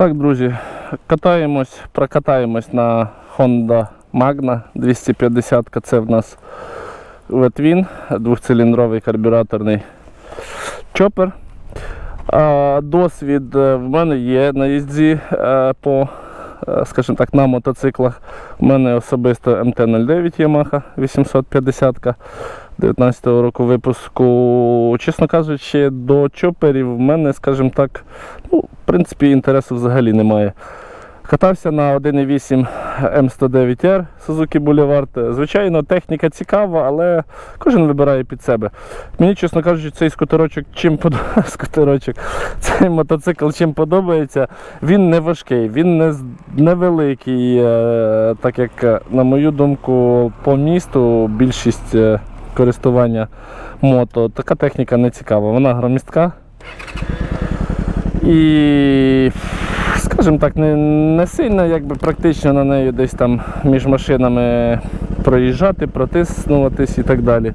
Так, друзі, катаємось, прокатаємось на Honda Magna 250. Це в нас Ветвін, двохциліндровий карбюраторний чопер. Досвід е, в мене є на їзді е, по, скажімо так, на мотоциклах. У мене особисто МТ-09 Yamaha 850 19 року випуску. Чесно кажучи, до чоперів в мене, скажімо так, ну, в принципі, інтересу взагалі немає. Катався на 1.8 М109R Suzuki Boulevard. Звичайно, техніка цікава, але кожен вибирає під себе. Мені, чесно кажучи, цей скутерочок чим подобається, скутерочок, цей мотоцикл чим подобається. Він не важкий, він не невеликий, е, так як, е, на мою думку, по місту більшість е, користування мото. Така техніка не цікава. Вона громістка. І, скажімо так, не, не сильно якби, практично на неї десь там між машинами проїжджати, протиснуватись і так далі.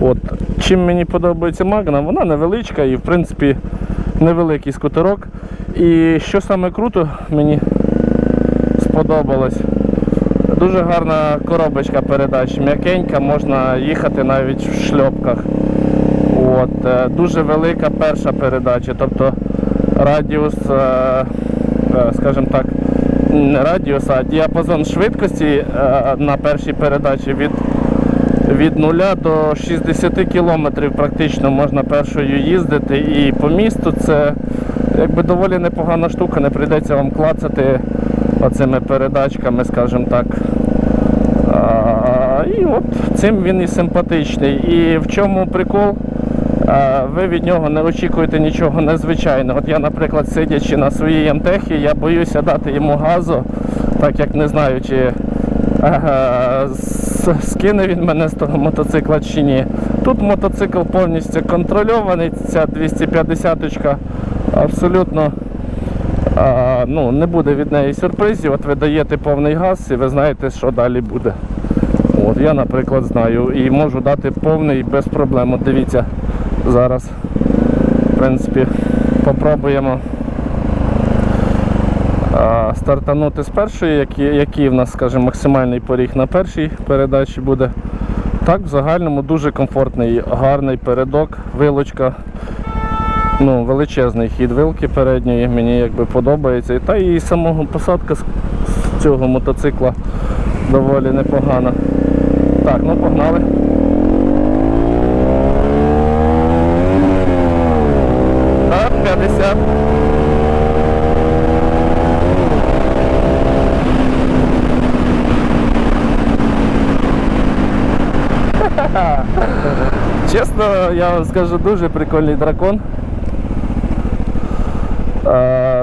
От. Чим мені подобається Магна, вона невеличка і в принципі невеликий скутерок. І що саме круто мені сподобалось, дуже гарна коробочка передач, м'якенька, можна їхати навіть в шльопках. От, е, дуже велика перша передача, тобто радіус, е, скажімо так, не радіус, а діапазон швидкості е, на першій передачі від, від 0 до 60 км практично можна першою їздити. І по місту це якби доволі непогана штука, не прийдеться вам клацати оцими передачками, скажімо так. І от цим він і симпатичний. І в чому прикол? Ви від нього не очікуєте нічого незвичайного. От я, наприклад, сидячи на своїй МТХі, я боюся дати йому газу, так як не знаю, чи е, скине він мене з того мотоцикла чи ні. Тут мотоцикл повністю контрольований, ця 250-ка абсолютно а, ну, не буде від неї сюрпризів. От ви даєте повний газ і ви знаєте, що далі буде. От, я, наприклад, знаю і можу дати повний без проблем. От дивіться, зараз, в принципі, попробуємо стартанути з першої, який, в нас, скажімо, максимальний поріг на першій передачі буде. Так, в загальному дуже комфортний, гарний передок, вилочка ну, величезний хід вилки передньої, мені якби подобається. Та і самого посадка з цього мотоцикла доволі непогана. Так, ну погнали. 50. Чесно, я вам скажу, дуже прикольний дракон.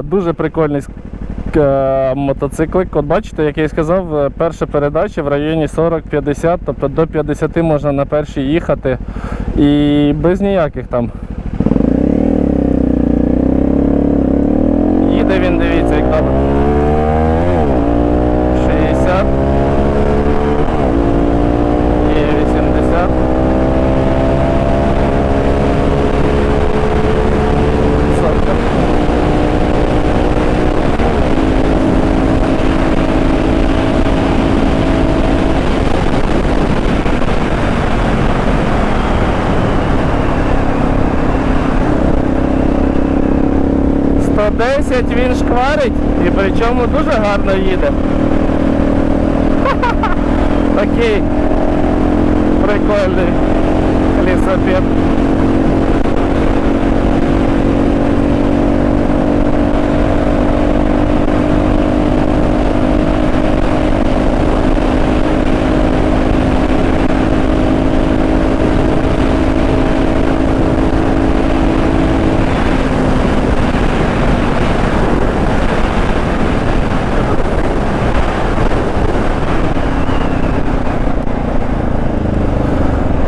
Дуже прикольний е, мотоциклик. От бачите, як я і сказав, е, перша передача в районі 40-50, тобто до 50 можна на першій їхати і без ніяких там. 110 він шкварить і причому дуже гарно їде. Такий прикольний лісопід.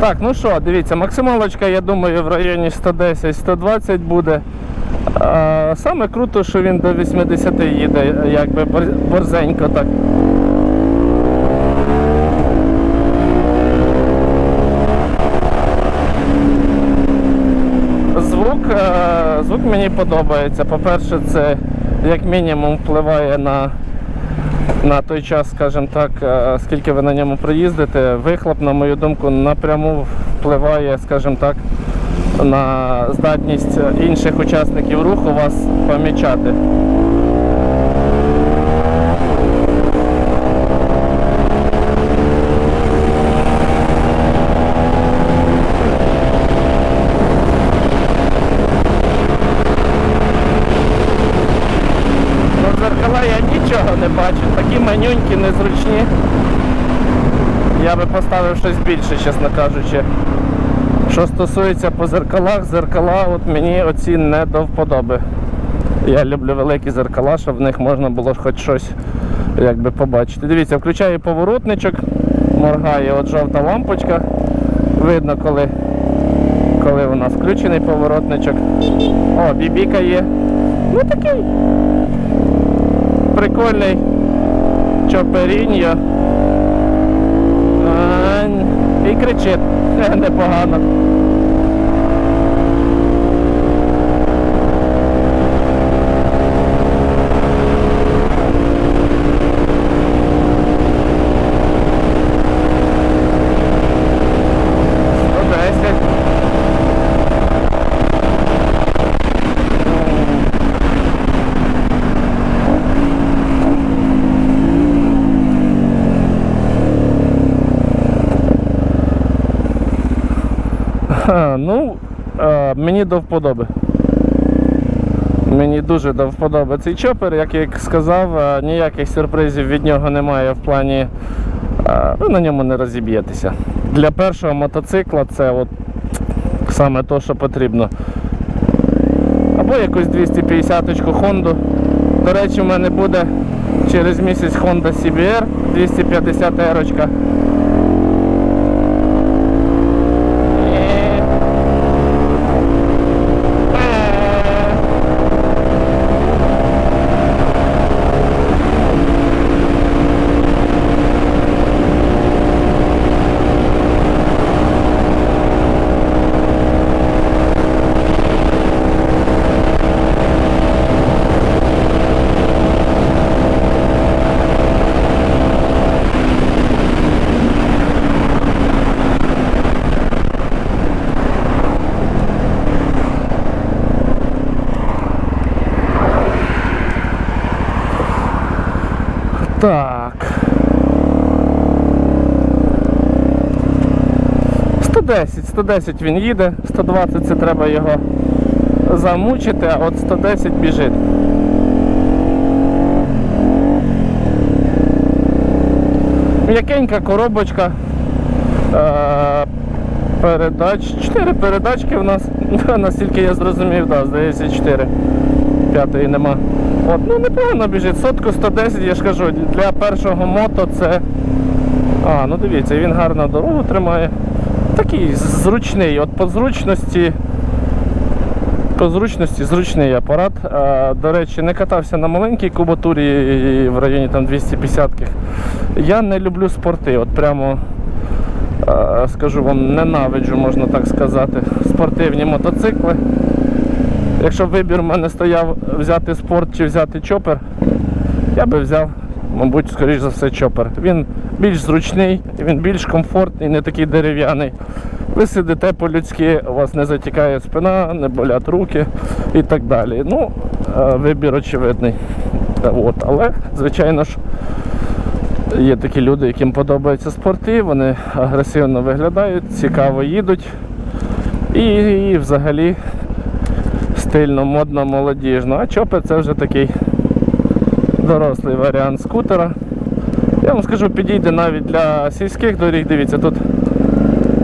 Так, ну що, дивіться, максималочка, я думаю, в районі 110-120 буде. А, саме круто, що він до 80 їде, якби бор- борзенько так. Звук, е, звук мені подобається. По-перше, це як мінімум впливає на, на той час, скажімо так, е, скільки ви на ньому проїздите. Вихлоп, на мою думку, напряму впливає, скажімо так, на здатність інших учасників руху вас помічати. Ну, зеркала я нічого не бачу, такі манюнькі, незручні. Я би поставив щось більше, чесно кажучи. Що стосується по зеркалах, зеркала от мені оці не до вподоби. Я люблю великі зеркала, щоб в них можна було хоч щось якби, побачити. Дивіться, включаю поворотничок, моргає от жовта лампочка. Видно, коли, коли у нас включений поворотничок. О, бібіка є. Ну такий прикольний чоперіньо. А, І кричить непогано. Ну, е, мені до вподоби. Мені дуже до вподоби цей чопер, як я сказав, е, ніяких сюрпризів від нього немає в плані. е, Ви на ньому не розіб'єтеся. Для першого мотоцикла це от саме те, що потрібно. Або якусь 250-ку Honda. До речі, в мене буде через місяць Honda CBR 250 ерочка. Так. 110, 110 він їде, 120 це треба його замучити, а от 110 біжить. М'якенька коробочка. Е, передач. 4 передачки в нас. Наскільки я зрозумів, да, здається 4. П'ятої нема. От, ну непогано біжить. Сотку 110, я ж кажу, для першого мото це. А, ну дивіться, він гарно дорогу тримає. Такий зручний, от по зручності. По зручності зручний апарат. А, до речі, не катався на маленькій кубатурі в районі там 250-х. Я не люблю спорти. От прямо скажу вам, ненавиджу, можна так сказати, спортивні мотоцикли. Якщо вибір в мене стояв взяти спорт чи взяти чопер, я би взяв, мабуть, скоріш за все, чопер. Він більш зручний, він більш комфортний, не такий дерев'яний. Ви сидите по-людськи, у вас не затікає спина, не болять руки і так далі. Ну, е, вибір очевидний. От. Але, звичайно ж, є такі люди, яким подобаються спорти, вони агресивно виглядають, цікаво їдуть. І, і взагалі стильно, модно, молодіжно. А чопер це вже такий дорослий варіант скутера. Я вам скажу, підійде навіть для сільських доріг. Дивіться, тут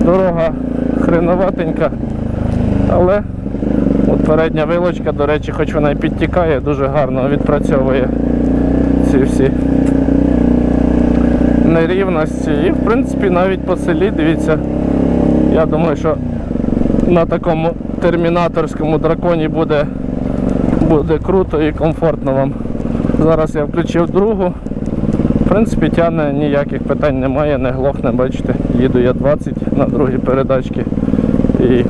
дорога хреноватенька, але от передня вилочка, до речі, хоч вона і підтікає, дуже гарно відпрацьовує ці всі нерівності. І в принципі навіть по селі, дивіться, я думаю, що на такому термінаторському драконі буде, буде круто і комфортно вам. Зараз я включив другу. В принципі, тягне ніяких питань немає, не глохне, бачите, їду я 20 на другій передачці. І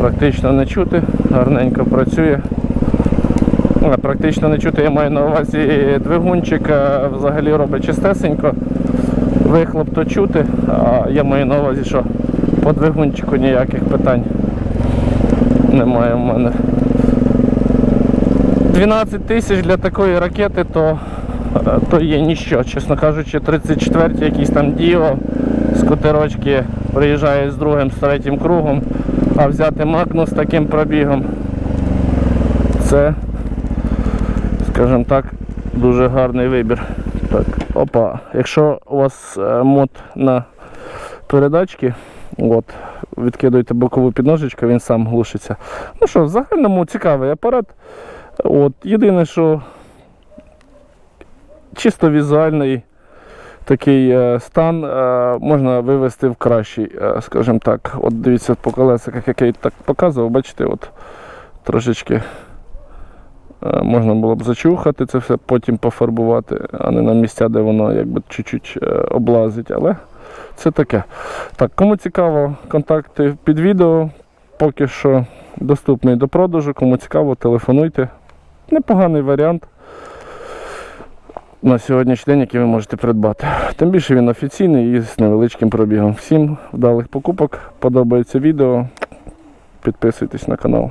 Практично не чути, гарненько працює. Практично не чути, я маю на увазі двигунчик взагалі робить чистесенько. Вихлоп то чути, а я маю на увазі, що по двигунчику ніяких питань немає в мене. 12 тисяч для такої ракети, то, е, то є ніщо. Чесно кажучи, 34 якийсь там діо з котирочки приїжджає з другим, з третім кругом, а взяти Магну з таким пробігом. Це, скажімо так, дуже гарний вибір. Так, опа. Якщо у вас е, мод на передачки, от, відкидуєте бокову підножечку, він сам глушиться. Ну що, в загальному цікавий апарат. От, єдине, що чисто візуальний такий е, стан е, можна вивести в кращий, е, скажімо так. От дивіться по колесиках, як я так показував, бачите, от трошечки можна було б зачухати це все, потім пофарбувати, а не на місця, де воно якби чуть-чуть облазить. Але це таке. Так, кому цікаво, контакти під відео. Поки що доступний до продажу. Кому цікаво, телефонуйте. Непоганий варіант на сьогоднішній день, який ви можете придбати. Тим більше він офіційний і з невеличким пробігом. Всім вдалих покупок. Подобається відео. Підписуйтесь на канал.